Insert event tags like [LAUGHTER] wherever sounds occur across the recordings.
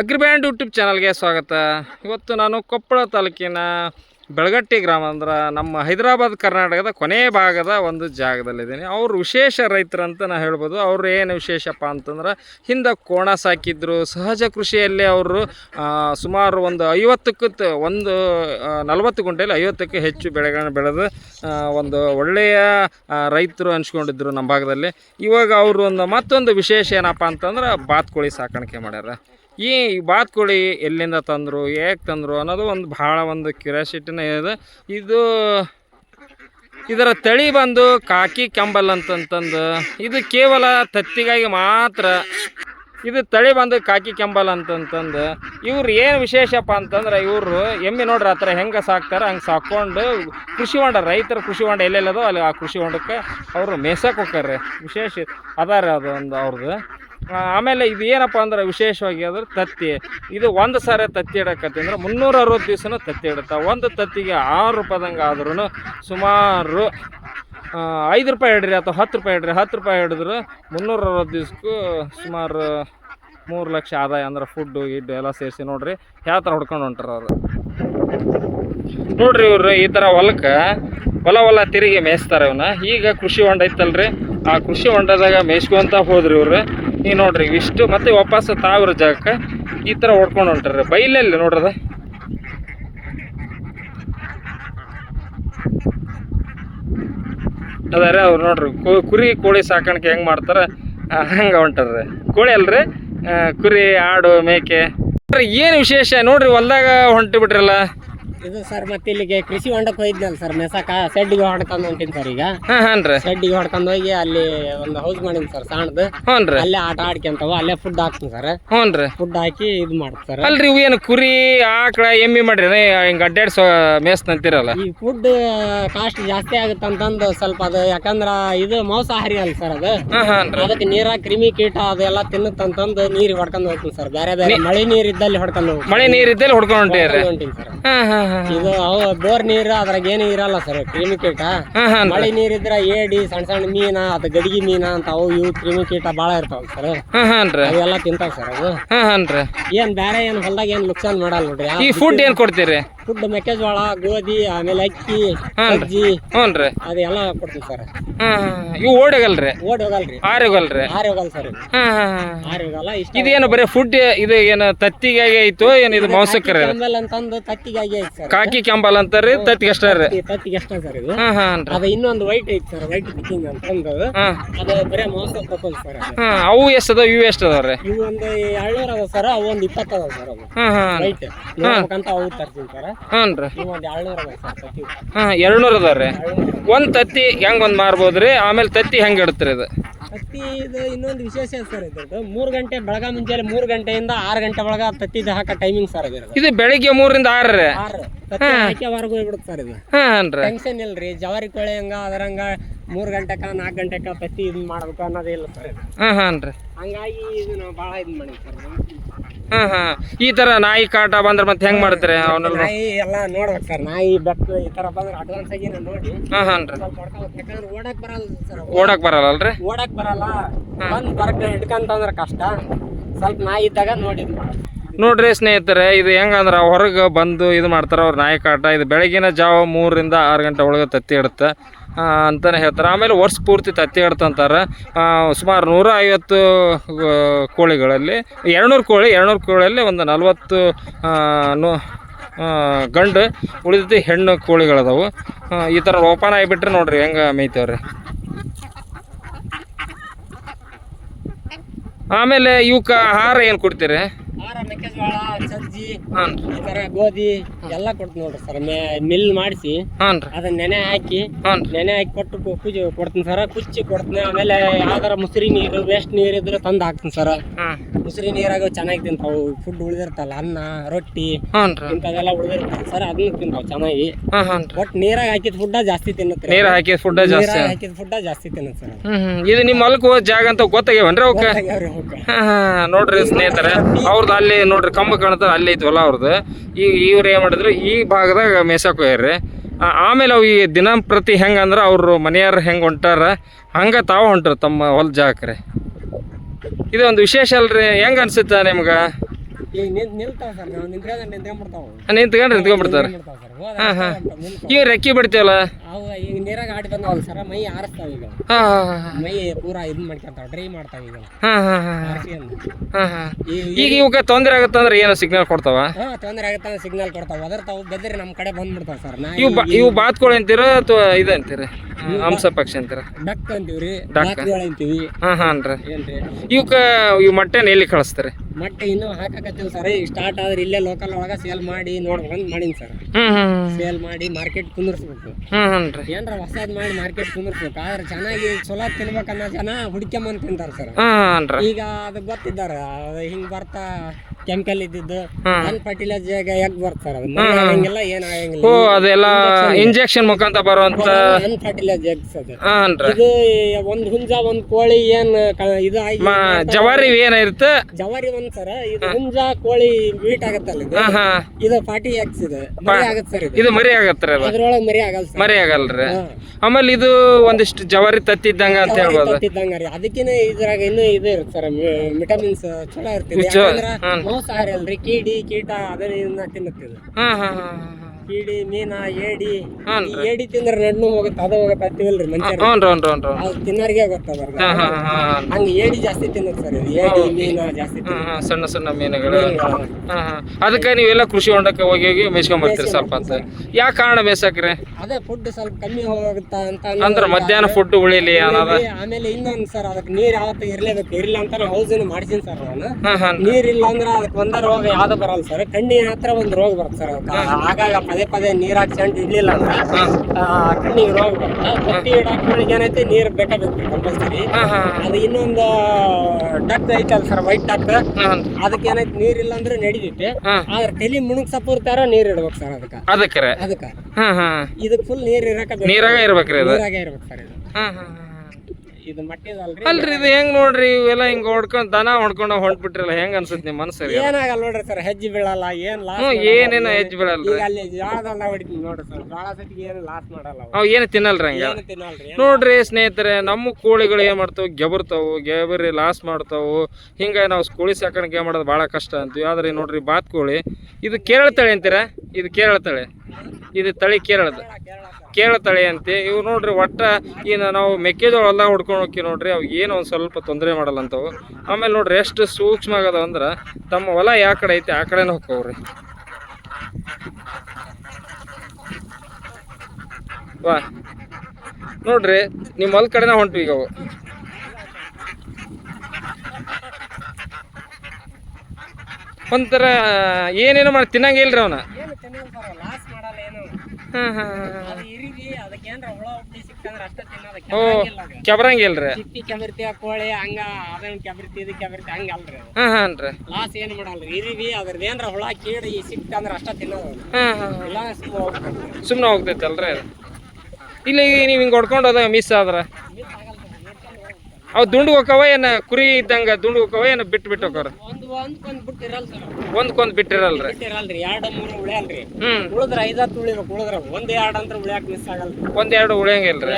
ಅಗ್ರಿಬ್ಯಾಂಡ್ YouTube ಚಾನಲ್ಗೆ ಸ್ವಾಗತ. ಇವತ್ತು ನಾನು ಕೊಪ್ಪಳ ತಾಲೂಕಿನ ಬೆಳಗಟ್ಟಿ ಗ್ರಾಮ ಅಂದ್ರೆ ನಮ್ಮ ಹೈದರಾಬಾದ್ ಕರ್ನಾಟಕದ ಕೊನೆಯ ಭಾಗದ ಒಂದು ಜಾಗದಲ್ಲಿದ್ದೀನಿ. ಅವರು ವಿಶೇಷ ರೈತರು ಅಂತ ನಾ ಹೇಳ್ಬೋದು. ಅವರು ಏನು ವಿಶೇಷಪ್ಪ ಅಂತಂದ್ರೆ ಹಿಂದೆ ಕೋಣ ಸಾಕಿದ್ರು, ಸಹಜ ಕೃಷಿಯಲ್ಲಿ ಅವರು ಸುಮಾರು ಒಂದು ಐವತ್ತಕ್ಕೂ ಒಂದು ನಲವತ್ತು ಗುಂಟೆಯಲ್ಲಿ ಐವತ್ತಕ್ಕೂ ಹೆಚ್ಚು ಬೆಳೆಗಳನ್ನ ಬೆಳೆದು ಒಂದು ಒಳ್ಳೆಯ ರೈತರು ಅನ್ಸ್ಕೊಂಡಿದ್ರು ನಮ್ಮ ಭಾಗದಲ್ಲಿ. ಇವಾಗ ಅವರು ಒಂದು ಮತ್ತೊಂದು ವಿಶೇಷ ಏನಪ್ಪ ಅಂತಂದ್ರೆ ಬಾತ್ಕೋಳಿ ಸಾಕಾಣಿಕೆ ಮಾಡ್ಯಾರ. ಈ ಬಾತುಕೋಳಿ ಎಲ್ಲಿಂದ ತಂದರು, ಹೇಗೆ ತಂದರು ಅನ್ನೋದು ಒಂದು ಭಾಳ ಒಂದು ಕ್ಯೂರಿಯಾಸಿಟಿನೇ ಇದೆ. ಇದು ಇದರ ತಳಿ ಬಂದು ಕಾಕಿ ಕೆಂಬಲ್ ಅಂತಂತಂದು. ಇದು ಕೇವಲ ತತ್ತಿಗಾಗಿ ಮಾತ್ರ. ಇದು ತಳಿ ಬಂದು ಕಾಕಿ ಕೆಂಬಲ್ ಅಂತಂತಂದು. ಇವ್ರು ಏನು ವಿಶೇಷಪ್ಪ ಅಂತಂದ್ರೆ ಇವರು ಎಮ್ಮೆ ನೋಡ್ರಿ ಆ ಥರ ಹೆಂಗೆ ಸಾಕ್ತಾರೆ, ಹಂಗೆ ಸಾಕೊಂಡು ಕೃಷಿ ಹೊಂಡ, ರೈತರ ಕೃಷಿ ಹೊಂಡ ಎಲ್ಲೆಲ್ಲದೋ ಅಲ್ಲಿ ಆ ಕೃಷಿ ಹೊಂಡಕ್ಕೆ ಅವರು ಮೇಸಕ್ಕೆ ಹೋಗ್ತಾರೆ. ವಿಶೇಷ ಅದಾರ ಅದು ಒಂದು ಅವ್ರದ್ದು ಆಮೇಲೆ ಇದು ಏನಪ್ಪ ಅಂದ್ರೆ ವಿಶೇಷವಾಗಿ ಅಂದ್ರೆ ತತ್ತಿ. ಇದು ಒಂದು ಸಾರಿ ತತ್ತಿ ಇಡಕತ್ತಿ ಅಂದ್ರೆ ಮುನ್ನೂರ ಅರವತ್ತು ದಿವಸನೂ ತತ್ತಿ ಇಡುತ್ತೆ. ಒಂದು ತತ್ತಿಗೆ ಆರು ರೂಪಾಯ್ದಂಗೆ ಆದ್ರೂ ಸುಮಾರು ಐದು ರೂಪಾಯಿ ಇಡ್ರಿ ಅಥವಾ ಹತ್ತು ರೂಪಾಯಿ ಹಿಡ್ರಿ ಹತ್ತು ರೂಪಾಯಿ ಹಿಡಿದ್ರು ಮುನ್ನೂರ ಅರವತ್ತು ದಿವ್ಸಕ್ಕೂ ಸುಮಾರು ಮೂರು ಲಕ್ಷ ಆದಾಯ ಅಂದ್ರೆ ಫುಡ್ಡು ಗಿಡ್ಡು ಎಲ್ಲ ಸೇರಿಸಿ ನೋಡ್ರಿ. ಯಾವ ಥರ ಹೊಡ್ಕೊಂಡು ಹೊಂಟಾರ ಅವರು. ನೋಡ್ರಿ ಇವ್ರು ಈ ಥರ ಹೊಲಕ್ಕೆ ಹೊಲ ಹೊಲ ತಿರುಗಿ ಮೇಯಿಸ್ತಾರೆ ಇವನ್ನ ಈಗ ಕೃಷಿ ಹೊಂಡ ಇತ್ತಲ್ರಿ ಆ ಕೃಷಿ ಹೊಂಡದಾಗ ಮೇಯಿಸ್ಕೊಂತ ಹೋದ್ರಿ ಇವ್ರು. ಈಗ ನೋಡ್ರಿ, ಇಷ್ಟು ಮತ್ತೆ ವಾಪಸ್ ತಾವಿರೋ ಜಾಗಕ್ಕೆ ಈ ಥರ ಹೊಡ್ಕೊಂಡು ಹೊಂಟ್ರಿ ಬೈಲಲ್ಲಿ ನೋಡ್ರದ? ಅದಾರೆ, ಅವ್ರು ನೋಡ್ರಿ ಕುರಿ ಕೋಳಿ ಸಾಕಾಣಿಕೆ ಹೆಂಗೆ ಮಾಡ್ತಾರೆ ಹಂಗೆ ಹೊಂಟಾರ್ರಿ ಕೋಳಿ ಅಲ್ರಿ? ಕುರಿ, ಆಡು, ಮೇಕೆ. ಏನು ವಿಶೇಷ? ನೋಡ್ರಿ, ಹೊಲ್ದಾಗ ಹೊಂಟಿ ಬಿಟ್ರಲ್ಲ? ಇದು ಸರ್ ಮತ್ತೆ ಇಲ್ಲಿಗೆ ಕೃಷಿ ಹೊಂಡಕ್ಕೆ ಹೋಗಿದ್ನಲ್ಲ ಸರ್ ಮೆಸಕ ಸೆಡ್ಡಿಗೆ ಹೊಡ್ಕೊಂಡ್ ಹೊಂಟೀನಿ ಸರ್ ಈಗ. ಹಾಂ ಹಾಂ ರೀ. ಸೆಡ್ಡಿಗೆ ಹೊಡ್ಕೊಂಡು ಹೋಗಿ ಅಲ್ಲಿ ಒಂದು ಹೌಸ್ ಮಾಡೀನಿ ಸರ್ ಸಣ್ಣದು ಹ್ಞೂ ರೀ. ಅಲ್ಲೇ ಆಟ ಆಡ್ಕೊಂತಾವ ಅಲ್ಲೇ ಫುಡ್ ಹಾಕ್ತೀನಿ ಸರ್. ಹ್ಞೂ ರೀ. ಫುಡ್ ಹಾಕಿ ಇದು ಮಾಡ್ತಾರೆ ಸರ್. ಅಲ್ರಿ ಇವು ಏನು ಕುರಿ ಆಕಳ ಎಮ್ಮಿ ಮಾಡ್ರಿ ಹಿಂಗೆ ಅಡ್ಡಾಡ್ಸೋ ಮೇಸ್ನಂತೀರಲ್ಲ ಈ ಫುಡ್ ಕಾಸ್ಟ್ ಜಾಸ್ತಿ ಆಗುತ್ತೆ ಅಂತಂದು ಸ್ವಲ್ಪ ಅದು ಯಾಕಂದ್ರ ಇದು ಮಾಂಸಾಹಾರಿ ಅಲ್ಲ ಸರ್ ಅದು. ಹಾಂ ಹಾಂ ರೀ. ಅದಕ್ಕೆ ನೀರ ಕ್ರಿಮಿ ಕೀಟ ಅದೆಲ್ಲ ತಿನ್ನುತ್ತಂತಂದು ನೀರಿಗೆ ಹೊಡ್ಕೊಂಡು ಹೋಗ್ತೀನಿ ಸರ್. ಬೇರೆ ಬೇರೆ ಮಳೆ ನೀರು ಇದ್ದಲ್ಲಿ ಹೊಡ್ಕೊಂಡು ಹೋಗ್ತೀನಿ. ಮಳೆ ನೀರ್ ಇದ್ದಲ್ಲಿ ಹೊಡ್ಕೊಂಡು ಹೊಂಟೀರಿ. ಹೊಂಟೀನಿ ಸರ್. ಹಾಂ ಹಾಂ. ಇದು ಅವು ಬೋರ್ ನೀರು ಅದ್ರಾಗ ಏನು ಇರಲ್ಲ ಸರ್ ಕ್ರಿಮಿ ಕೀಟ. ಮಳೆ ನೀರ್ ಮಳೆ ನೀರಿದ್ರ ಏಡಿ ಸಣ್ಣ ಸಣ್ಣ ಮೀನ ಅದು ಗಡಿಗೆ ಮೀನ ಅಂತ ಅವು ಇವು ಕ್ರಿಮಿ ಕೀಟ ಬಾಳ ಇರ್ತಾವ ಸರ್ ಅವೆಲ್ಲ ತಿಂತಾವ ಸರ್ ಅದು ಏನ್ ಬೇರೆ ಏನ್ ಹೊಲ್ದಾಗ ಏನ್ ನುಕ್ಸಾನ್ ಮಾಡಲ್ಲ ನೋಡ್ರಿ ಈ ಫುಡ್ ಏನ್ ಕೊಡ್ತೀರಿ? ಫುಡ್ ಮೆಕ್ಕೆಜೋಳ ಗೋಧಿ ಆಮೇಲೆ ಅಕ್ಕಿ ಅಜ್ಜಿ ರೀ. ಸಜ್ಜಿ ಹ್ಞೂ ರೀ. ಅದೆಲ್ಲ ಕೊಡ್ತೀವಿ ಸರ್. ಇವು ಇವು ಓಡೋಗಲ್ರಿ? ಓಡಿ ಹೋಗಲ್ರಿ. ಆರೋಗಲ್ರಿ? ಆರಿ ಹೋಗಲ್ಲ ಸರ್. ಇದು ಹಾಂ ಹಾಂ ಹಾಂ ಆರಿ ಹೋಗಲ್ಲ ಇಷ್ಟ. ಇದೇನು ಬರೀ ಫುಡ್ ಇದು ಏನು ತತ್ತಿಗಾಗಿ ಆಯ್ತು ಏನು ಇದು ಮಾಂಸಕ್ಕರ ಕೆಂಬಲ್ ಅಂತಂದು ತತ್ತಿಗಾಗಿ ಐತಿ ಸರ್. ಕಾಕಿ ಕೆಂಬಲ್ ಅಂತಾರೆ ತತ್ತಿಗೆ ಅಷ್ಟೇ ರೀ. ಈ ತತ್ತಿಗೆ ಅಷ್ಟ ಸರ್ ಇದು. ಹಾಂ ಇನ್ನೊಂದು ವೈಟ್ ಐತಿ ಸರ್ ವೈಟ್ ಕುಕಿಂಗ್ ಅಂತಂದು. ಹಾಂ ಅದು ಬರೇ ಮಾಂಸ ತಕೊಂಡ್ ಸರ್ ಅದು. ಹಾಂ ಅವು ಎಷ್ಟು ಅದಾವ ಇವು ಎಷ್ಟು ಅದಾವ ರೀ? ಇವು ಒಂದು ಎರಡ್ನೂರ ಅದಾವ ಸರ್ ಅವು ಒಂದು ಇಪ್ಪತ್ತು ಅದಾವ ಸರ್ ಅವು ಹಾಂ ಹಾಂ ವೈಟ್. ನೋಡ್ಬೇಕಂತ ಅವು ತರ್ತೀನಿ ಸರ್. ಹಾಂ ರೀ. ಒಂದ್ ಒಂದು ಏಳ್ನೂರ ಅದಾವ ಹಾಂ ಎರಡ್ನೂರು ರೀ. ಒಂದು ತತ್ತಿ ಹೆಂಗೆ ಒಂದು ಮಾರ್ಬೋದು ರೀ ಆಮೇಲೆ ತತ್ತಿ ಹೆಂಗ್ ಇಡ್ತೀರಿ ಇದು? ತತ್ತಿ ಇದು ಇನ್ನೊಂದು ವಿಶೇಷ ಸರ್ ಇದ್ರದ್ದು? ಮೂರು ಗಂಟೆ ಬೆಳಗ ಮುಂಜಾನೆ ಮೂರು ಗಂಟೆಯಿಂದ ಆರು ಗಂಟೆ ಒಳಗ ತತ್ತಿದ ಹಾಕ ಟೈಮಿಂಗ್ ಸರ್ ಇದು ಇದು ಬೆಳಿಗ್ಗೆ ಮೂರಿಂದ ಆರು ರೀ. ಆರು ತತ್ತಿ ಹಾಕ್ಯವರೆಗೂ ಹೋಗ್ಬಿಡುತ್ತೆ ಸರ್ ಇದು. ಹಾಂ ರೀ. ಟೆನ್ಷನ್ ಇಲ್ರಿ. ಜವಾರಿ ಕೋಳಿ ಹಂಗ ಅದರಂಗ ಮೂರು ಗಂಟೆಕ ನಾಲ್ಕು ಗಂಟೆಕ ತತ್ತಿ ಇದು ಮಾಡ್ಬೇಕು ಅನ್ನೋದೇ ಇಲ್ಲ ಸರ್ ಹಾಂ ಹಾಂ ರೀ. ಹಂಗಾಗಿ ಇದು ನಾವು ಭಾಳ ಇದು ಮಾಡಿ ಸರ್. ಹಾಂ ಹಾಂ ಈ ತರ ನಾಯಿ ಕಾಟ ಬಂದ್ರೆ ಮತ್ತೆ ಹೆಂಗೆ ಮಾಡ್ತಾರೆ? ಅವನ್ನೆಲ್ಲ ನಾಯಿ ಎಲ್ಲ ನೋಡ್ಬೇಕು ಸರ್. ನಾಯಿ ಬೆಕ್ಕು ಈ ತರ ಬಂದ್ರೆ ಅಡ್ವಾನ್ಸ್ ಆಗಿ ನಾನು ನೋಡಿ. ಹಾಂ ಹಾಂ ರೀ. ಸ್ವಲ್ಪ ಹೊಡ್ಕೊಬೇಕು ಯಾಕಂದ್ರೆ ಓಡಕ್ ಬರಲ್ಲ ಸರ್ ಓಡಕ್ಕೆ ಬರಲ್ಲ ಅಲ್ರಿ ಓಡಕ್ ಬರಲ್ಲ. ಬಂದು ಬರಕ್ ಹಿಡ್ಕಂತಂದ್ರೆ ಕಷ್ಟ. ಸ್ವಲ್ಪ ನಾಯಿ ಇದ್ದಾಗ ನೋಡಿದ್ವಿ. ನೋಡ್ರಿ ಸ್ನೇಹಿತರೆ, ಇದು ಹೆಂಗಂದ್ರೆ ಹೊರಗೆ ಬಂದು ಇದು ಮಾಡ್ತಾರೆ ಅವ್ರ ನಾಯಿ ಕಾಟ ಇದು ಬೆಳಗಿನ ಜಾವ ಮೂರರಿಂದ ಆರು ಗಂಟೆ ಒಳಗೆ ತತ್ತಿ ಇಡುತ್ತೆ ಅಂತಲೇ ಹೇಳ್ತಾರೆ. ಆಮೇಲೆ ವರ್ಷ ಪೂರ್ತಿ ತತ್ತಿ ಇಡ್ತಂತಾರೆ ಸುಮಾರು ನೂರ ಐವತ್ತು ಕೋಳಿಗಳಲ್ಲಿ, ಎರಡುನೂರು ಕೋಳಿ, ಎರಡುನೂರು ಕೋಳಿಯಲ್ಲಿ ಒಂದು ನಲ್ವತ್ತು ನೂ ಗಂಡು ಉಳಿದದ್ದು ಹೆಣ್ಣು ಕೋಳಿಗಳದಾವು. ಈ ಥರ ಓಪನ್ ಆಗಿಬಿಟ್ರೆ ನೋಡ್ರಿ ಹೆಂಗೆ ಮೇಯ್ತೇವ್ರಿ ಆಮೇಲೆ ಇವಕ್ಕೆ ಆಹಾರ ಏನು ಕೊಡ್ತೀರಿ? ಮೆಕ್ಕೆಜೋಳ ಸಜ್ಜಿ ಈ ತರ ಗೋಧಿ ಎಲ್ಲಾ ಕೊಡ್ತೀನಿ ನೋಡ್ರಿ ಸರ್. ಮಿಲ್ ಮಾಡಿಸಿ ಹಾಂ ರೀ. ಅದನ್ನ ನೆನೆ ಹಾಕಿ ಹಾಂ ನೆನೆ ಹಾಕಿ ಕೊಟ್ಟು ಪು- ಪೂಜೆ ಕೊಡ್ತೀನಿ ಸರ್. ಕುಚ್ಚಿ ಕೊಡ್ತೀನಿ. ಆಮೇಲೆ ಯಾವ್ದಾರ ಮುಸ್ರಿ ನೀರು ವೇಸ್ಟ್ ನೀರು ಇದ್ರೆ ತಂದು ಹಾಕ್ತೀನಿ ಸರ್. ಹಾಂ ಮುಸ್ರಿ ನೀರಾಗ ಚೆನ್ನಾಗಿ ತಿಂತಾವು. ಫುಡ್ ಉಳಿದಿರ್ತಲ್ಲ ಅನ್ನ ರೊಟ್ಟಿ ಇಂಥದೆಲ್ಲ ಉಳಿದಿರ್ತಾವ ಸರ್. ಅದನ್ನ ತಿಂತಾವು ಚೆನ್ನಾಗಿ. ಹಾಂ ಒಟ್ಟು ನೀರಾಗ ಹಾಕಿದ ಫುಡ್ ಜಾಸ್ತಿ ತಿನ್ನುತ್ತೆ ನೀರು ಹಾಕಿದ ಫುಡ್ ಜಾಸ್ತಿ ನೀರಾಗ ಹಾಕಿದ ಫುಡ್ ಜಾಸ್ತಿ ತಿನ್ನುತ್ತೆ ಸರ್. ಹ್ಮ್ ಹ್ಮ್. ಇದು ನಿಮ್ಮ ಹೊಲಕ್ಕೆ ಹೋದ ಜಾಗ ಅಂತ ಗೊತ್ತಾಗ್ಯಾವನ್ರಿ ಅವಕ್ಕೆ? ಅವ್ರಿಗೆ ಹೋಗ್ತಾರೆ ಹಾ, ಹಾಂ. ನೋಡ್ರಿ ಸ್ನೇಹಿತರೆ ಅವ್ರದ್ದು ಅಲ್ಲಿ ನೋಡ್ರಿ, ಕಂಬ ಕಾಣ್ತಾರೆ ಅಲ್ಲಿ ಐತಿ ಹೊಲ ಅವ್ರದ್ದು ಈಗ ಇವ್ರು ಏನು ಮಾಡಿದ್ರು, ಈ ಭಾಗದಾಗ ಮೇಸಕ್ಕೆ ಹೋಗ್ಯಾರ್ರಿ. ಆಮೇಲೆ ಅವು ಈ ದಿನಂಪ್ರತಿ ಹೆಂಗೆ ಅಂದ್ರೆ ಅವರು ಮನೆಯವ್ರು ಹೆಂಗೆ ಹೊಂಟಾರ, ಹಂಗೆ ತಾವು ಹೊಂಟ್ರು ತಮ್ಮ ಹೊಲ ಜಾಗಕ್ಕೆ ಇದು ಒಂದು ವಿಶೇಷ ಅಲ್ರಿ, ಹೆಂಗೆ ಅನ್ಸುತ್ತೆ ನಿಮ್ಗೆ? ನಿಂತ್ಕೊಂಡ್ರೆ ನಿಂತ್ಕೊಂಡ್ಬಿಡ್ತಾರೆ ಹಾಂ ಹಾಂ. ಈಗ ರೆಕ್ಕಿ ಬಿಡ್ತೀವಲ್ಲ? ಈಗ ನೀರಾಗ ಆಡಿ ಬಂದವಲ್ಲ ಸರ ಮೈ ಆರಿಸ್ತಾವ ಈಗ. ಮೈ ಪೂರಾ ಇದನ್ನ ಮಾಡ್ಕೊಂತಾವ ಡ್ರೈ ಮಾಡ್ತಾವ ಈಗ. ಹಾಂ ಹಾಂ ಹಾಂ. ಹಾಂ. ಈಗ ಇವಕ್ಕೆ ತೊಂದರೆ ಆಗುತ್ತಂದ್ರೆ ಏನು ಸಿಗ್ನಲ್ ಕೊಡ್ತಾವ? ಹಾ ತೊಂದರೆ ಆಗುತ್ತೆ ಸಿಗ್ನಲ್ ಕೊಡ್ತಾವ. ತಾವು ಬೆದರಿ ನಮ್ಮ ಕಡೆ ಬಂದ್ಬಿಡ್ತಾವ ಸರ್. ಇವು ಇವು ಬಾತ್ಕೋಳಿ ಅಂತೀರ ಅಥವಾ ಇದು ಅಂತೀರ ಹಂಸ ಪಕ್ಷಿ ಅಂತೀರ? ಡಕ್ ಅಂತೀವ್ರಿ ಡಕ್. ಅಂತೀವಿ. ಹಾ ಹಾನ್ರಿ ರೀ ಏನ್ರಿ? ಇವಕ್ಕೆ ಇವು ಮೊಟ್ಟೆನ ಎಲ್ಲಿ ಕಳಿಸ್ತಾರೆ? ಮೊಟ್ಟೆ ಇನ್ನೂ ಹಾಕಕತ್ತೀವಿ ಸರ್. ಈಗ ಸ್ಟಾರ್ಟ್ ಆದ್ರೆ ಇಲ್ಲೇ ಲೋಕಲ್ ಒಳಗ ಸೇಲ್ ಮಾಡಿ ನೋಡ್ಬೇಕಂತ ಮಾಡೀನಿ ಸರ್. ಸೇಲ್ ಮಾಡಿ ಮಾರ್ಕೆಟ್ ಕುಂದಿರ್ಸ್ಬೇಕು. ರೀ ಏನ್ರ ಹೊಸದ್ ಮಾಡಿ ಮಾರ್ಕೆಟ್ ಕುಂದಿರ್ಸ್ಬೇಕು. ಆದ್ರೆ ಚೆನ್ನಾಗಿ ಚಲೋ ತಿನ್ಬೇಕನ್ನ ಜನ ಹುಡ್ಕೊಂಬಂದ್ ತಿಂತಾರ ಸರ್. ಹಾಂ ಹಾಂ ರೀ ಈಗ ಅದು ಗೊತ್ತಿದ್ದಾರ ಹಿಂಗ್ ಬರ್ತಾ ಕೆಮಿಕಲ್ ಇದ್ದಿದ್ದು. ಅನ್ ಫರ್ಟಿಲೈಸರ್ ಎಗ್ ಬರ್ತಾರ. ಮರಿ ಆಗಂಗಿಲ್ಲ ಏನ್ ಆಗಂಗಿಲ್ಲ. ಓ ಅದೆಲ್ಲ ಇಂಜೆಕ್ಷನ್ ಮುಖಾಂತರ ಬರುವಂತ ಅನ್ ಫರ್ಟಿಲೈಸರ್ ಎಗ್ಸ್ ಅದು. ಇದು ಒಂದ್ ಹುಂಜ ಒಂದ್ ಕೋಳಿ ಏನ್ ಕ- ಇದು ಆಗಿ ಜವಾರಿ ಏನಿರುತ್ತೆ ಜವಾರಿ ಒಂದ್ ಸರ ಇದು ಹುಂಜ ಕೋಳಿ ಮೀಟ್ ಆಗತ್ತಲ್ಲ ಇದು? ಹಾಂ ಇದು ಫಾರ್ಟಿ ಎಕ್ಸ್ ಇದೆ. ಮರಿ ಆಗತ್ತೆ ಸರ್ ಇದು. ಇದು ಮರಿ ಆಗತ್ತೆ ಅದು ಅದ್ರೊಳಗೆ ಮರಿ ಆಗಲ್ಲ ಸರ್. ಮರಿ ಆಗಲ್ರಿ. ಆಮೇಲೆ ಇದು ಒಂದಿಷ್ಟು ಜವಾರಿ ತತ್ತಿದ್ದಂಗ ಅಂತ ಹೇಳ್ಬೋದು. ಅದಕ್ಕಿನ ಇದ್ರಾಗ ಇನ್ನೂ ಇದು ಇರುತ್ತೆ ಸರ್. ವಿಟಮಿನ್ಸ್ ಚಲೋ ಇರ್ತದೆ. ಯಾಕಂದ್ರ. ಮಾಂಸಾಹಾರಿ ಅಲ್ರಿ ಕೀಡಿ ಕೀಟ ಅದನ್ನ ತಿನ್ನುತ್ತಿದೆ ಹಾ ಹಾ ಹಾಂ. ಕೀಡಿ ಮೀನ ಏಡಿ ಹಾಂ ಈ ಏಡಿ ತಿಂದ್ರೆ ನಡ್ನು ಹೋಗುತ್ತೆ ಅದ ಹೋಗುತ್ತೆ ಅಂತೀವಲ್ರಿ ಮನುಷ್ಯರು ಹ್ಞೂ ರೀ ಹ್ಞೂ ರೀ ಹ್ಞೂ ರೀ ಅದು ತಿನ್ನೋರಿಗೆ ಗೊತ್ತದ ಹಾಂ ಹಾಂ ಹಾಂ ಹಂಗ ಏಡಿ ಜಾಸ್ತಿ ತಿನ್ನೋದು ಸರ್ ಇದು ಏಡಿ ಮೀನ ಜಾಸ್ತಿ ಹಾಂ ಹಾಂ ಸಣ್ಣ ಸಣ್ಣ ಮೀನುಗಳು ಹಾಂ ಹಾಂ ಅದಕ್ಕೆ ನೀವೆಲ್ಲ ಕೃಷಿ ಹೊಂಡಕ್ಕೆ ಹೋಗಿ ಹೋಗಿ ಮೇಯ್ಸ್ಕೊಂಬರ್ತೀರಿ ಸ್ವಲ್ಪ ಅಂತ ಯಾವ ಕಾರಣ ಮೇಯ್ಸಕ್ರಿ ಅದೇ ಫುಡ್ ಸ್ವಲ್ಪ ಕಮ್ಮಿ ಹೋಗುತ್ತಾ ಅಂತ ಅಂದ್ರೆ ಮಧ್ಯಾಹ್ನ ಫುಡ್ ಉಳಿಲಿ ಅನ್ನೋದು ಆಮೇಲೆ- ಇನ್ನೊಂದ್ ಇನ್ನೊಂದು ಸರ್ ಅದಕ್ಕೆ ನೀರ್ ಯಾವತ್ತು ಇರ್ಲೇಬೇಕು ಇರ್ಲಿಲ್ಲ ಅಂತ ಹೌಸಿನ ಮಾಡ್ತೀನಿ ಸರ್ ನಾನು ಹಾಂ ಹಾಂ ನೀರ್ ಇಲ್ಲ ಅಂದ್ರೆ ಅದಕ್ಕೆ ಒಂದ ರೋಗ ಯಾವ್ದು ಬರಲ್ಲ ಸರ್ ಕಣ್ಣಿನ ಹತ್ರ ಒಂದು ರೋಗ ಬರುತ್ತೆ ಸರ್ ಅದಕ್ಕೆ ಆಗಾಗ ಪದೇ ಪದೇ ನೀರ್ ಹಾಕಿ ಸೆಂಟ್ ಇಡ್ಲಿಲ್ಲ ಅಂದ್ರೆ ಆ, ಕಣ್ಣಿಗೆ ರೋಗ ಬರುತ್ತೆ ಇಡಾಕೋಳಿಗೆ ಏನೈತಿ? ನೀರ್ ಬೇಕಾಗಬೇಕು ಕಂಪಲ್ಸರಿ ಹಾಂ ಹಾಂ ಅದು ಇನ್ನೊಂದು ಡಕ್ ಐತಲ್ಲ ಸರ್ ವೈಟ್ ಡಕ್ ಅದಕ್ಕೆ ಏನೈತಿ? ನೀರ್ ಇಲ್ಲ ಅಂದ್ರೆ ನಡಿತೈತಿ ಆದ್ರೆ ತಲೆ ಮುಣುಗ್ ಸಪೂರ್ತಾರ ನೀರ್ ಇಡ್ಬೇಕು ಸರ್ ಅದಕ್ಕೆ. ಅದಕ್ಕೆ ಅದಕ್ಕೆ. ಇದಕ್ಕೆ ಫುಲ್ ನೀರ್ ಇರಕ ಬೇಕು. ನೀರಾಗ ಇರ್ಬೇಕ್ರಿ ನೀರಾಗ ಇರ್ಬೇಕು ಸರ್ ಇದು. ಇದು ಅಲ್ರಿ? ಇದು ಹೆಂಗ್ ನೋಡ್ರಿ ಇವೆಲ್ಲ ಹಿಂಗ್ ಹೊಡ್ಕೊಂಡ್ ದನ ಹೊಡ್ಕೊಂಡ್ ಹೊಂಟ್ಬಿಟ್ರಲ್ಲ ಹೆಂಗ್ ಅನ್ಸುತ್ತೆ ನಿಮ್ ಮನಸ್ಸರಿ ಏನಾಗಲ್ಲ ನೋಡ್ರಿ ಸರ್ ಹೆಜ್ಜೆ ಬೀಳಲ್ಲ ಏನ್ ಲಾಸ್ ಹ್ಞೂ ಏನೇನು ಹೆಜ್ಜೆ ಬೀಳಲ್ರಿ? ಈಗ ಅಲ್ಲಿ ಹೊಡಿತೀನಿ ನೋಡ್ರಿ ಸರ್ ಜೋಳ ಸತಿಗೆ ಏನು ಲಾಸ್ ಮಾಡಲ್ಲ ಅವು. ಅವು ಏನು ತಿನ್ನಲ್ರಿ ಹಂಗ? ಏನು ತಿನ್ನಲ್ರಿ ನೋಡ್ರಿ ಸ್ನೇಹಿತರೆ ನಮ್ಮ ಕೋಳಿಗಳು ಏನು ಮಾಡ್ತಾವೆ? ಗೆಬರ್ತಾವು ಗೆಬರಿ ಲಾಸ್ ಮಾಡ್ತಾವು. ಹಿಂಗ ನಾವು ಕೋಳಿ ಸಾಕಾಣಿಕೆ ಮಾಡೋದು ಭಾಳ ಕಷ್ಟ ಅಂತೀವಿ. ಆದ್ರೆ ನೋಡ್ರಿ ಬಾತ್ ಕೋಳಿ ಇದು ಕೇರಳ ತಳಿ ಅಂತೀರಾ? ಇದು ಕೇರಳ ತಳಿ. ಇದು ತಳಿ ಕೇರಳದ. ಕೇರಳ. ತಳಿ ಅಂತೆ. ಇವು ನೋಡ್ರಿ ಒಟ್ಟ ಏನು ನಾವು ಮೆಕ್ಕೆಜೋಳ ಎಲ್ಲ ಹುಡ್ಕೊಂಡು ಹೋಗಿ ನೋಡ್ರಿ ಅವು ಏನು ಒಂದು ಸ್ವಲ್ಪ ತೊಂದರೆ ಮಾಡಲ್ಲ ಅಂತವು ಆಮೇಲೆ ನೋಡ್ರಿ ಎಷ್ಟು ಸೂಕ್ಷ್ಮ ಆಗದ ಅಂದ್ರೆ ತಮ್ಮ ಹೊಲ ಯಾವ ಕಡೆ ಐತೆ ಆ ಕಡೆನೇ ಹೋಗ್ತಾವ್ರಿ ವಾ. ನೋಡ್ರಿ ನಿಮ್ಮ ಹೊಲ ಕಡೆನ ಹೊಂಟು ಈಗ ಅವು. ಒಂಥರ ಏನೇನು ಮಾಡಿ ತಿನ್ನಂಗಿಲ್ರಿ ಅವನ. ಓ ಹೋಗ್ತೈತಲ್ರಿ ಇಲ್ಲಿ ಕೆಬರಂಗಿಲ್ರಿ. ಕೆಬರ್ತಿ ಕೋಳಿ ಹಂಗ ಅದನ್ನ ಕೆಬರ್ತಿ ಇದು ಕೆಬರ್ತಿ ಹಂಗ ಅಲ್ರಿ ಅದು. ಹಾಂ ಹಾಂ ರೀ ಲಾಸ್ ಏನು ಮಾಡಲ್ರಿ ಇರಿವಿ ಅದ್ರದ್ದು ಏನ್ರ ಹುಳ ಕೀಡಿ ಸಿಕ್ತಂದ್ರ ಅಷ್ಟೇ ತಿನ್ನೋದು ಅದು. ಹಾಂ ಹಾಂ ಇಲ್ಲ ಸುಮ್ನೆ ಹೋಗ್ತದೆ. ಸುಮ್ಮನೆ ಹೋಗ್ತೈತೆ ಅಲ್ರಿ ಅದು. ಇಲ್ಲ ನೀವು ಹಿಂಗೆ ಹೊಡ್ಕೊಂಡು ಹೋದಾಗ ಮಿಸ್ ಆದ್ರೆ ಮಿಸ್ ಆಗಲ್ಲ ಸರ್, ನೋಡ್ಕೊಂಡು ಹೋಗ್ಬೇಕು. ಅವು ದುಂಡು ಹೋಗವ ಏನು ಕುರಿ ಇದ್ದಂಗೆ ದುಂಡು ಹೋಗವ ಏನು ಬಿಟ್ಟು ಬಿಟ್ಟು ಹೋಗವ್ರ ಒಂದು ಒಂದ್ಕೊಂದ್ ಬಿಟ್ಟಿರಲ್ಲ ಸರ್. ಒಂದ್ಕೊಂದು ಬಿಟ್ಟಿರಲ್ರಿ. ಬಿಟ್ಟು ಇರಲ್ರಿ ಎರಡು ಮೂರು ಉಳಿಯಲ್ರಿ ಹ್ಞೂ ಉಳಿದ್ರ ಐದತ್ತು ಉಳಿಬೇಕು ಉಳಿದ್ರ ಒಂದ್ ಎರಡು ಅಂತ ಉಳಿಯಾಕ ಮಿಸ್ ಆಗಲ್ಲ ಒಂದೆರಡು ಉಳಿಯಂಗಿಲ್ಲ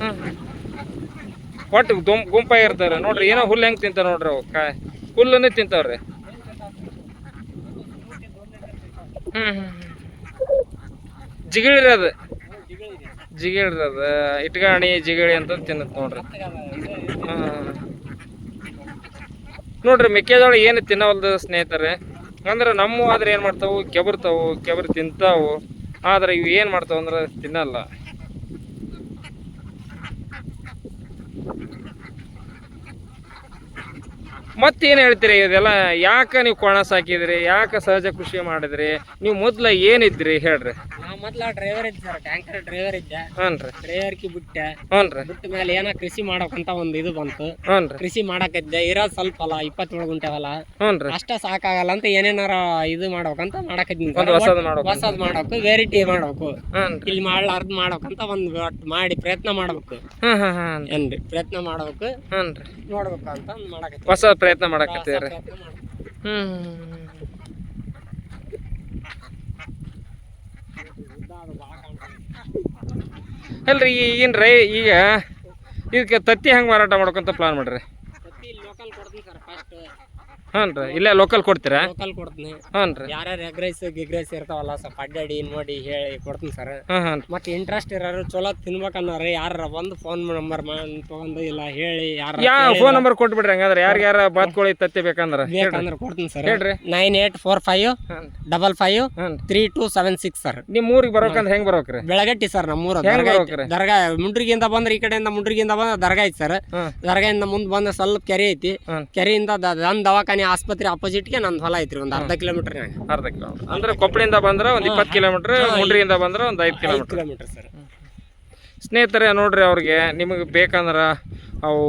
ಹ್ಮ್. ಒಟ್ಟು ಗುಂ ಗುಂಪಾಗಿರ್ತಾರೆ ನೋಡ್ರಿ ಏನೋ ಹುಲ್ಲು ಹೆಂಗೆ ತಿಂತಾವ ನೋಡ್ರಿ ಅವು ಕಾಯಿ. ಹುಲ್ಲನ್ನೇ ತಿಂತಾವ್ರಿ. ಹ್ಞೂ ಹ್ಞೂ ಜಿಗಿಳಿರಿ ಅದು. ಜಿಗಿಳ್ರಿ ಅದು. ಇಟ್ಗಾಣಿ ಜಿಗಿಳಿ ಅಂತ ತಿನ್ನತ್ ನೋಡ್ರಿ. ಹ್ಮ್. ನೋಡ್ರಿ ಮೆಕ್ಕೆಜೋಳ ಏನು ತಿನ್ನವಲ್ದು ಸ್ನೇಹಿತರೆ? ಅಂದ್ರೆ ನಮ್ಮ ಆದ್ರೆ ಏನು ಮಾಡ್ತಾವು? ಕೆಬರ್ತಾವು, ಕೆಬರ್ ತಿಂತಾವು. ಆದ್ರೆ ಇವು ಏನು ಮಾಡ್ತಾವ ಅಂದ್ರೆ ತಿನ್ನಲ್ಲ. ಮತ್ತೇನು ಹೇಳ್ತೀರಿ ಇದೆಲ್ಲ? ಯಾಕೆ ನೀವು ಕೋಣ ಸಾಕಿದ್ರಿ? ಯಾಕೆ ಸಹಜ ಕೃಷಿ ಮಾಡಿದ್ರಿ? ನೀವು ಮೊದ್ಲ ಏನಿದ್ರಿ ಹೇಳ್ರಿ. ಮೊದ್ಲ ಡ್ರೈವರ್ ಇದ್ದೆ ಸರ್ ಟ್ಯಾಂಕರ್ ಡ್ರೈವರ್ ಇದ್ದೆ. ಹ್ಞೂ ರೀ. ಡ್ರೈವರ್ಕಿ ಬಿಟ್ಟೆ. ಹ್ಞೂ ರೀ. ಬಿಟ್ಟ ಮೇಲೆ ಏನೋ ಕೃಷಿ ಮಾಡಕಂತ ಒಂದು ಇದು ಬಂತು. ಹ್ಞೂ ಕೃಷಿ ಮಾಡಕದ್ದೆ ಇರೋದು ಸ್ವಲ್ಪ ಅಲ್ಲ ಇಪ್ಪತ್ತೇಳು ಗುಂಟೆ ಹೊಲ. ಹ್ಞೂ ರೀ. ಅಷ್ಟ ಸಾಕಾಗಲ್ಲ ಅಂತ ಏನೇನಾರ ಇದು ಮಾಡ್ಬೇಕಂತ ಮಾಡಕತ್ತೀನಿ ಒಂದು ಹೊಸದು ಮಾಡ್ಬೇಕು. ಹೊಸದ್ ಮಾಡಬೇಕು ವೆರೈಟಿ ಮಾಡ್ಬೇಕು. ಹ್ಞೂ ರೀ. ಇಲ್ಲಿ ಮಾಡ್ಲಾರ್ದ್ ಮಾಡ್ಬೇಕಂತ ಒಂದು ಮಾಡಿ ಪ್ರಯತ್ನ ಮಾಡ್ಬೇಕು. ಹ್ಞೂ ಹ್ಞೂ ಹ್ಞೂ ಏನ್ರಿ ಪ್ರಯತ್ನ ಮಾಡ್ಬೇಕು. ಹ್ಞೂ ರೀ. ನೋಡ್ಬೇಕು ಅಂತ ಮಾಡಕ್ ಮಾಡಕತ್ತೀನಿ ಹೊಸ ಪ್ರಯತ್ನ ಮಾಡಕತ್ತೀರಿ ಪ್ರಯತ್ನ ಮಾಡ್ಬೇಕು. ಅಲ್ರಿ ಈಗಿನ ರೈ ಈಗ ಇದಕ್ಕೆ ತತ್ತಿ ಹೆಂಗೆ ಮಾರಾಟ ಮಾಡ್ಕೊಂತ ಪ್ಲಾನ್ ಮಾಡ್ರಿ? ಹ್ಞೂ ರೀ. ಇಲ್ಲೇ ಲೋಕಲ್ ಕೊಡ್ತೀರಾ? ಲೋಕಲ್ ಕೊಡ್ತೀನಿ. ಹ್ಞೂ ರೀ. ಯಾರ್ಯಾರು ಎಗ್ ರೈಸ್ ಗಿಗ್ ರೈಸ್ ಇರ್ತಾವಲ್ಲ ಸ್ವಲ್ಪ ಅಡ್ಡಾಡಿ ನೋಡಿ ಹೇಳಿ ಕೊಡ್ತೀನಿ ಸರ್ ಹಾಂ ಹಾಂ ಮತ್ತೆ ಇಂಟ್ರೆಸ್ಟ್ ಇರೋರು ಚಲೋ ತಿನ್ಬೇಕನ್ನೋರು ಯಾರ ಒಂದು ಫೋನ್ ನಂಬರ್ ತಗೊಂಡು ಇಲ್ಲ ಹೇಳಿ ಯಾರು ಯಾ ಫೋನ್ ನಂಬರ್ ಕೊಟ್ಬಿಡ್ರಿ ಹಂಗಂದ್ರೆ. ಯಾರು ಬಾತ್ಕೋಳಿ ತತ್ತಿ ಬೇಕಂದ್ರೆ ಬೇಕಂದ್ರೆ ಕೊಡ್ತೀನಿ ಸರ್ ಹೇಳ್ರಿ. ನೈನ್ ಏಟ್ ಫೋರ್ ಫೈವ್ ಹಾಂ double five three two seven six sir ನಿಮ್ಮ ಊರಿಗೆ ಬರ್ಬೇಕಂದ್ರೆ ಹೆಂಗ್ ಬರ್ಬೇಕ್ರಿ ಬೆಳಗಟ್ಟಿ ಸರ್ ನಮ್ಮೂರ ಹೆಂಗ್ ದರ್ಗಾ ಮುಂಡ್ರಿಗಿಂದ ಬಂದ್ರೆ ಈ ಕಡೆಯಿಂದ ಮುಂಡ್ರಿಗಿಂದ ಬಂದ್ರೆ ದರ್ಗಾ ಐತಿ ಸರ್. ದರ್ಗಾಯಿಂದ ಮುಂದೆ ಬಂದ್ರೆ ಸ್ವಲ್ಪ ಕೆರೆ ಐತಿ. ಕೆರೆಯಿಂದ ದನ್ ದವಾಖಾನೆ ಆಸ್ಪತ್ರೆ ಅಪೋಸಿಟ್ಗೆ ನಂದು ಹೊಲ ಐತ್ರಿ ಒಂದು ಅರ್ಧ ಕಿಲೋಮೀಟರ್ ಅರ್ಧ ಕಿಲೋಮೀಟರ್ ಅಂದ್ರೆ ಕೊಪ್ಪಳಿಂದ ಬಂದ್ರೆ ಒಂದು ಇಪ್ಪತ್ತು ಕಿಲೋಮೀಟರ್ ಮುಂಡ್ರಿಯಿಂದ ಬಂದ್ರೆ ಒಂದು ಐದು ಕಿಲೋಮೀಟ್ರ್ ಕಿಲೋಮೀಟರ್ ಸರ್ ಸ್ನೇಹಿತರೆ ನೋಡ್ರಿ ಅವ್ರಿಗೆ ನಿಮಗೆ ಬೇಕಂದ್ರೆ ಅವು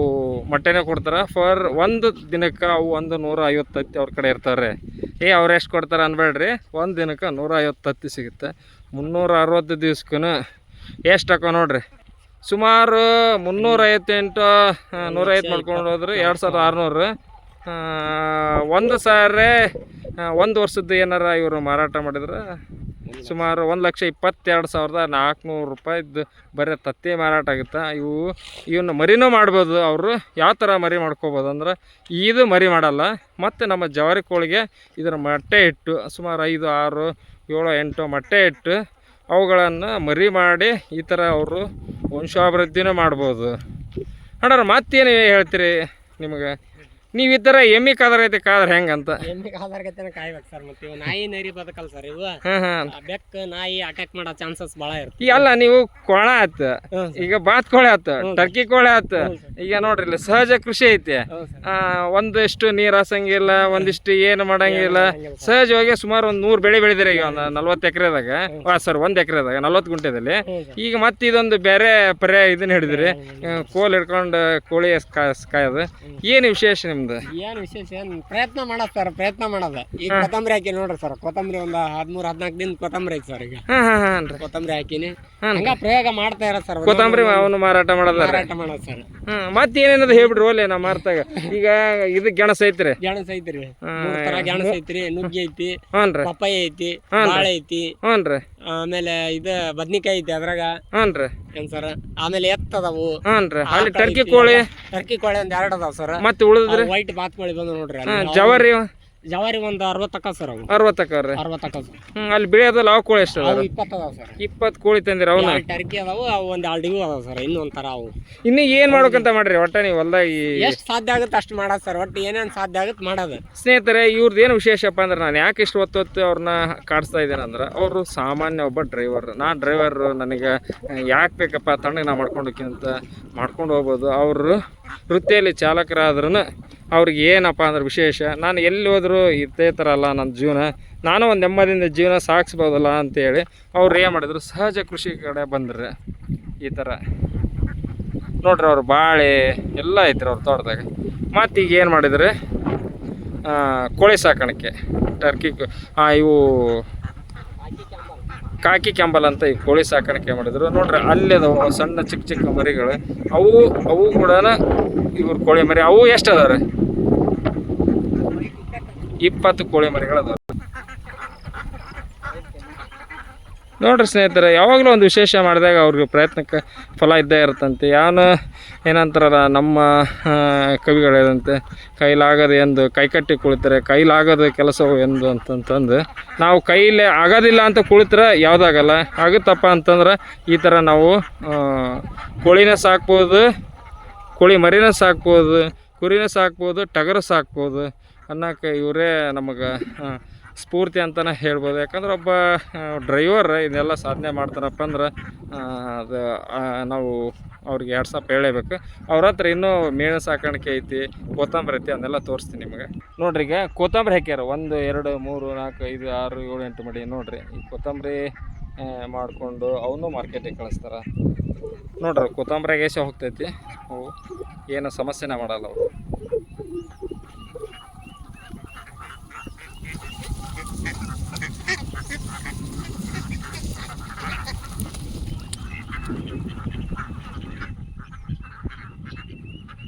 ಮೊಟ್ಟೆನೇ ಕೊಡ್ತಾರೆ. ಫರ್ ಒಂದು ದಿನಕ್ಕೆ ಅವು ಒಂದು ನೂರ ಐವತ್ತು ಹತ್ತಿ ಅವ್ರ ಕಡೆ ಇರ್ತಾರೆ ಏ ಅವ್ರು ಎಷ್ಟು ಕೊಡ್ತಾರೆ ಅನ್ಬೇಡ್ರಿ. ಒಂದು ದಿನಕ್ಕೆ ನೂರ ಐವತ್ತು ತತ್ತಿ ಸಿಗುತ್ತೆ. ಮುನ್ನೂರ ಅರವತ್ತು ದಿವ್ಸಕ್ಕೂ ಎಷ್ಟು ಹಾಕೋ ನೋಡ್ರಿ. ಸುಮಾರು ಮುನ್ನೂರೈವತ್ತೆಂಟು ನೂರೈವತ್ತು ಮಾಡ್ಕೊಂಡು ಹೋದ್ರೆ ಎರಡು ಸಾವಿರದ ಆರುನೂರು. ಒಂದು ಸಾವಿರ ಒಂದು ವರ್ಷದ್ದು ಏನಾರ ಇವರು ಮಾರಾಟ ಮಾಡಿದ್ರೆ? ಸುಮಾರು ಒಂದು ಲಕ್ಷ ಇಪ್ಪತ್ತೆರಡು ಸಾವಿರದ ನಾಲ್ಕುನೂರು ರೂಪಾಯಿದ್ದು ಬರೀ ತತ್ತಿ ಮಾರಾಟ ಆಗುತ್ತೆ? ಇವು ಇವನ್ನ ಮರಿನೂ ಮಾಡ್ಬೋದು ಅವರು. ಯಾವ ಥರ ಮರಿ ಮಾಡ್ಕೋಬೋದು ಅಂದ್ರೆ ಇದು ಮರಿ ಮಾಡಲ್ಲ. ಮತ್ತು ನಮ್ಮ ಜವಾರಿ ಕೋಳಿಗೆ ಇದರ ಮೊಟ್ಟೆ ಇಟ್ಟು, ಸುಮಾರು ಐದು, ಆರು, ಏಳು, ಎಂಟು ಮೊಟ್ಟೆ ಇಟ್ಟು ಅವುಗಳನ್ನು ಮರಿ ಮಾಡಿ ಈ ಥರ ಅವರು ವಂಶಾಭಿವೃದ್ಧಿನೂ ಮಾಡ್ಬೋದು. ಅಣ್ಣ ಮತ್ತೇನು ಹೇಳ್ತೀರಿ ನಿಮಗೆ? ನೀವು ಈ ಥರ ಎಮ್ಮಿ ಕಾದರ ಐತೆ ಕಾದ್ರೆ ಹೆಂಗಂತ ಎಮ್ಮಿ ಕಾದರ ಕಾಯ್ಬೇಕು ಸರ್ ಮತ್ತೆ ಇವು ನಾಯಿ ನರಿ ಬದುಕಲ್ಲ ಸರ್ ಇವು. ಹಾಂ ಹಾಂ. ಆ ಬೆಕ್ಕು ನಾಯಿ ಅಟ್ಯಾಕ್ ಮಾಡೋ ಚಾನ್ಸಸ್ ಭಾಳ ಇರುತ್ತೆ ಈ ಅಲ್ಲ ನೀವು ಕೊಳ ಆತ. ಈಗ ಬಾತ್ ಕೋಳಿ ಆತ ಟರ್ಕಿ ಕೋಳಿ ಆತ. ಈಗ ನೋಡ್ರಿ ಇಲ್ಲಿ ಸಹಜ ಕೃಷಿ ಐತಿ. ಆ, ಒಂದಿಷ್ಟು ನೀರ್ ಹಾಸಂಗಿಲ್ಲ ಒಂದಿಷ್ಟು ಏನು ಮಾಡಂಗಿಲ್ಲ. ಸಹಜವಾಗಿ ಸುಮಾರು ಒಂದು ನೂರು ಬೆಳೆ ಬೆಳೆದಿರಿ ಈಗ ಒಂದು ನಲ್ವತ್ತು ಎಕರೆದಾಗ. ಸರ್. ಒಂದ್ ಎಕರೆದಾಗ ನಲ್ವತ್ತು ಗುಂಟೆದಲ್ಲಿ. ಈಗ ಮತ್ತೆ ಇದೊಂದು ಬೇರೆ ಪರ್ಯಾಯ ಇದನ್ನ ಹಿಡಿದ್ರಿ. ಆ, ಕೋಲ್ ಹಿಡ್ಕೊಂಡು ಕೋಳಿ ಕಾಯದು. ಕಾಯೋದು ಏನು ವಿಶೇಷ ನಿಮ್ದು? ಏನ್ ವಿಶೇಷ ಏನ್ ಪ್ರಯತ್ನ ಮಾಡೋದು ಸರ್ ಪ್ರಯತ್ನ ಮಾಡೋದು. ಈಗ ಕೊತ್ತಂಬರಿ ಹಾಕಿ ನೋಡ್ರಿ ಸರ್ ಕೊತ್ತಂಬರಿ ಒಂದು ಹದಿಮೂರು ಹದಿನಾಲ್ಕು ದಿನ ಕೊತ್ತಂಬರಿ ಐತಿ ಸರ್ ಈಗ. ಹಾಂ ಹಾಂ ಹಾಂ ರೀ ಕೊತ್ತಂಬರಿ ಹಾಕಿನಿ. ಹಂಗ ಪ್ರಯೋಗ ಮಾಡ್ತಾ ಇರೋ ಸರ್ ಕೊತ್ತಂಬರಿ ಅವನು ಮಾರಾಟ ಮಾಡೋದ ಮಾರಾಟ ಮಾಡೋದು ಸರ್ ಹ್ಮ್ ಮತ್ತೆ ಏನೇನದು ಹೇಳ್ಬಿಡ್ರಿ ಒಲೆ ನಾ ಮಾರ್ತಾಗ. [LAUGHS] ಈಗ ಇದು ಗೆಣಸ್ ಐತ್ರಿ. ಗೆಣಸ ಐತ್ರಿ. ಮೂರ್ ಗೆಣಸ್ ಐತ್ರಿ ನುಗ್ಗಿ ಐತಿ ಹುನ್ರಿ ಪಪ್ಪಾಯಿ ಐತಿ ಬಾಳೆ ಐತಿ. ಹ್ಞೂ ರೀ ಆಮೇಲೆ ಇದ ಬದ್ನಿಕಾಯಿ ಐತಿ ಅದ್ರಾಗ. ಹ್ಞೂ ರೀ. ಏನ್ ಸರ್ ಆಮೇಲೆ ಎತ್ ಅದಾವು ಅಲ್ಲಿ ಟರ್ಕಿ ಕೋಳಿ. ಟರ್ಕಿ ಕೋಳಿ ಒಂದ್ ಎರಡ್ ಅದಾವ ಸರ್ ಮತ್ತೆ ಉಳಿದ್ರೆ ವೈಟ್ ಬಾತ್ ಕೋಳಿ ಬಂದು ನೋಡ್ರಿ. ಜವಾರಿ ಜವಾರಿ ಒಂದು ಅರವತ್ತಕ್ಕ ಸರ್ ಅವು. ಅರವತ್ತಕ್ಕವ್ರಿ ಅರವತ್ತಕ್ಕ ಸರ್. ಹ್ಞೂ ಅಲ್ಲಿ ಬಿಳಿಯೋದಲ್ಲ ಅವು ಕೋಳಿ ಎಷ್ಟು ಅವು ಅದಾವ ಇಪ್ಪತ್ತು ಅದಾವ ಸರ್. ಇಪ್ಪತ್ತು ಕೋಳಿ ತಂದಿರ ಅವನ್ನ ಎರಡು ಟರ್ಕಿ ಅದಾವು ಅವು ಒಂದು ಎರಡು ಇವು ಅದಾವ ಸರ್ ಇನ್ನೊಂದ್ ಒಂಥರ ಅವು. ಇನ್ನು ಏನು ಮಾಡ್ಬೇಕಂತ ಮಾಡ್ರಿ ಒಟ್ಟ ನೀವು ಹೊಲ್ದಾಗ ಎಷ್ಟು ಸಾಧ್ಯ ಆಗುತ್ತೆ ಅಷ್ಟು ಮಾಡೋದು ಸರ್ ಒಟ್ಟು ಏನೇನು ಸಾಧ್ಯ ಆಗುತ್ತೆ ಮಾಡೋದು. ಸ್ನೇಹಿತರೆ ಇವ್ರದ್ದು ಏನು ವಿಶೇಷಪ್ಪ ಅಂದ್ರೆ ನಾನು ಯಾಕೆ ಇಷ್ಟು ಹೊತ್ತು ಹೊತ್ತು ಅವ್ರನ್ನ ಕಾಡಿಸ್ತಾ ಇದ್ದೇನೆ ಅಂದ್ರೆ ಅವರು ಸಾಮಾನ್ಯ ಒಬ್ಬ ಡ್ರೈವರ್ ನಾ ಡ್ರೈವರ್ ನನಗೆ ಯಾಕೆ ಬೇಕಪ್ಪ ತಣ್ಣಗೆ ನಾ ಮಾಡ್ಕೊಂಡು ಹೋಗ್ತೀನಿ ಮಾಡ್ಕೊಂಡು ಹೋಗ್ಬೋದು. ಅವರು ವೃತ್ತಿಯಲ್ಲಿ ಚಾಲಕರಾದ್ರೂ ಅವ್ರಿಗೆ ಏನಪ್ಪ ಅಂದ್ರೆ ವಿಶೇಷ, ನಾನು ಎಲ್ಲಿ ಹೋದರೂ ಇದೇ ಥರ ಅಲ್ಲ ನನ್ನ ಜೀವನ, ನಾನು ಒಂದು ನೆಮ್ಮದಿಯಿಂದ ಜೀವನ ಸಾಗಿಸ್ಬೋದಲ್ಲ ಅಂತೇಳಿ ಅವ್ರು ಏನು ಮಾಡಿದ್ರು, ಸಹಜ ಕೃಷಿ ಕಡೆ ಬಂದ್ರೆ. ಈ ಥರ. ನೋಡ್ರಿ ಅವ್ರು ಬಾಳೆ ಎಲ್ಲ ಐತ್ರಿ ಅವ್ರ ತೋಟದಾಗ. ಮತ್ತು ಈಗ ಏನು ಮಾಡಿದ್ರೆ? ಕೋಳಿ ಸಾಕಾಣಿಕೆ ಟರ್ಕಿ ಇವು ಕಾಕಿ ಕೆಂಬಲ್ ಅಂತ ಈ ಕೋಳಿ ಸಾಕಾಣಿಕೆ ಮಾಡಿದ್ರು. ನೋಡ್ರಿ, ಅಲ್ಲಿ ಅದಾವ ಸಣ್ಣ ಚಿಕ್ಕ ಚಿಕ್ಕ ಮರಿಗಳು. ಅವು ಅವು ಕೂಡ ಇವ್ರ ಕೋಳಿ ಮರಿ, ಅವು ಎಷ್ಟು ರೀ ಇಪ್ಪತ್ತು ಕೋಳಿ ಮರಿಗಳು ಅದಾವ ನೋಡ್ರಿ ಸ್ನೇಹಿತರೆ, ಯಾವಾಗಲೂ ಒಂದು ವಿಶೇಷ ಮಾಡಿದಾಗ ಅವ್ರಿಗೆ ಪ್ರಯತ್ನಕ್ಕೆ ಫಲ ಇದ್ದೇ ಇರುತ್ತಂತೆ. ಯಾನ ಏನಂತಾರಲ್ಲ, ನಮ್ಮ ಕವಿಗಳಂತೆ ಕೈಲಾಗದು ಎಂದು ಕೈಕಟ್ಟಿ ಕುಳಿತರೆ, ಕೈಲಾಗದ ಕೆಲಸವು ಎಂದು ಅಂತಂತಂದು, ನಾವು ಕೈಲೇ ಆಗೋದಿಲ್ಲ ಅಂತ ಕುಳಿತರೆ ಯಾವುದಾಗಲ್ಲ. ಆಗುತ್ತಪ್ಪ ಅಂತಂದ್ರೆ, ಈ ಥರ ನಾವು ಕೋಳಿನ ಸಾಕ್ಬೋದು, ಕೋಳಿ ಮರಿನ ಸಾಕ್ಬೋದು, ಕುರಿನ ಸಾಕ್ಬೋದು, ಟಗರ ಸಾಕ್ಬೋದು ಅನ್ನೋಕೆ ಇವರೇ ನಮಗೆ ಸ್ಫೂರ್ತಿ ಅಂತಲೇ ಹೇಳ್ಬೋದು. ಯಾಕಂದ್ರೆ ಒಬ್ಬ ಡ್ರೈವರ್ ಇದನ್ನೆಲ್ಲ ಸಾಧನೆ ಮಾಡ್ತಾರಪ್ಪ ಅಂದ್ರೆ ಅದು ನಾವು ಅವ್ರಿಗೆ ಎರಡು ಸಾವಿರ ಹೇಳೇಬೇಕು. ಅವ್ರ ಹತ್ರ ಇನ್ನೂ ಮೇಣ ಸಾಕಾಣಿಕೆ ಐತಿ, ಕೊತ್ತಂಬರಿ ಐತಿ, ಅದನ್ನೆಲ್ಲ ತೋರಿಸ್ತೀನಿ ನಿಮಗೆ. ನೋಡ್ರಿ ಈಗ ಕೊತ್ತಂಬರಿ ಹಾಕ್ಯಾರ. ಒಂದು, ಎರಡು, ಮೂರು, ನಾಲ್ಕು, ಐದು, ಆರು, ಏಳು, ಎಂಟು ಮಡಿ ನೋಡ್ರಿ. ಈ ಕೊತ್ತಂಬರಿ ಮಾಡಿಕೊಂಡು ಅವನು ಮಾರ್ಕೆಟಿಗೆ ಕಳಿಸ್ತಾರೆ. ನೋಡ್ರಿ ಕೊತ್ತಂಬರಿಗೆ ಎಸೆ ಹೋಗ್ತೈತಿ. ಅವು ಏನು ಸಮಸ್ಯೆನೇ ಮಾಡಲ್ಲ ಅವು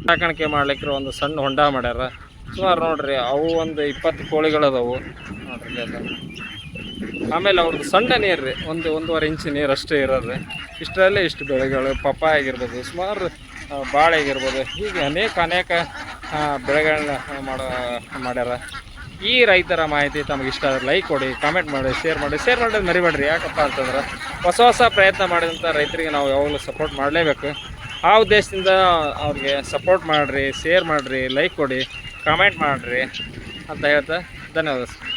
ಸಾಕಾಣಿಕೆ ಮಾಡ್ಲಿಕ್ಕೆ ಒಂದು ಸಣ್ಣ ಹೊಂಡ ಮಾಡ್ಯಾರ. ಸುಮಾರು ನೋಡ್ರಿ, ಅವು ಒಂದು ಇಪ್ಪತ್ತು ಕೋಳಿಗಳದಾವು. ನೋಡ್ರಿ ಆಮೇಲೆ ಅವ್ರದ್ದು ಸಣ್ಣ ನೀರು ರೀ, ಒಂದು ಒಂದೂವರೆ ಇಂಚ್ ನೀರು ಅಷ್ಟೇ ಇರೋದು. ಇಷ್ಟರಲ್ಲೇ ಇಷ್ಟು ಬೆಳೆಗಳು ಪಪ್ಪಾಯ ಆಗಿರ್ಬೋದು, ಸುಮಾರು ಬಾಳೆ ಆಗಿರ್ಬೋದು, ಹೀಗೆ ಅನೇಕ ಅನೇಕ ಬೆಳೆಗಳನ್ನ ಮಾಡೋ, ಮಾಡ್ಯಾರ. ಈ ರೈತರ ಮಾಹಿತಿ ತಮಗೆ ಇಷ್ಟ ಆದರೆ ಲೈಕ್ ಕೊಡಿ ಕಾಮೆಂಟ್ ಮಾಡಿ ಶೇರ್ ಮಾಡಿ. ಶೇರ್ ಮಾಡೋದು ಮರಿಬೇಡ್ರಿ, ಯಾಕಪ್ಪ ಅಂತಂದ್ರೆ ಹೊಸ ಹೊಸ ಪ್ರಯತ್ನ ಮಾಡಿದಂಥ ರೈತರಿಗೆ ನಾವು ಯಾವಾಗಲೂ ಸಪೋರ್ಟ್ ಮಾಡಲೇಬೇಕು. ಆ ಉದ್ದೇಶದಿಂದ ಅವ್ರಿಗೆ ಸಪೋರ್ಟ್ ಮಾಡಿರಿ ಶೇರ್ ಮಾಡಿರಿ ಲೈಕ್ ಕೊಡಿ ಕಾಮೆಂಟ್ ಮಾಡಿರಿ ಅಂತ ಹೇಳ್ತಾ ಧನ್ಯವಾದ ಸರ್.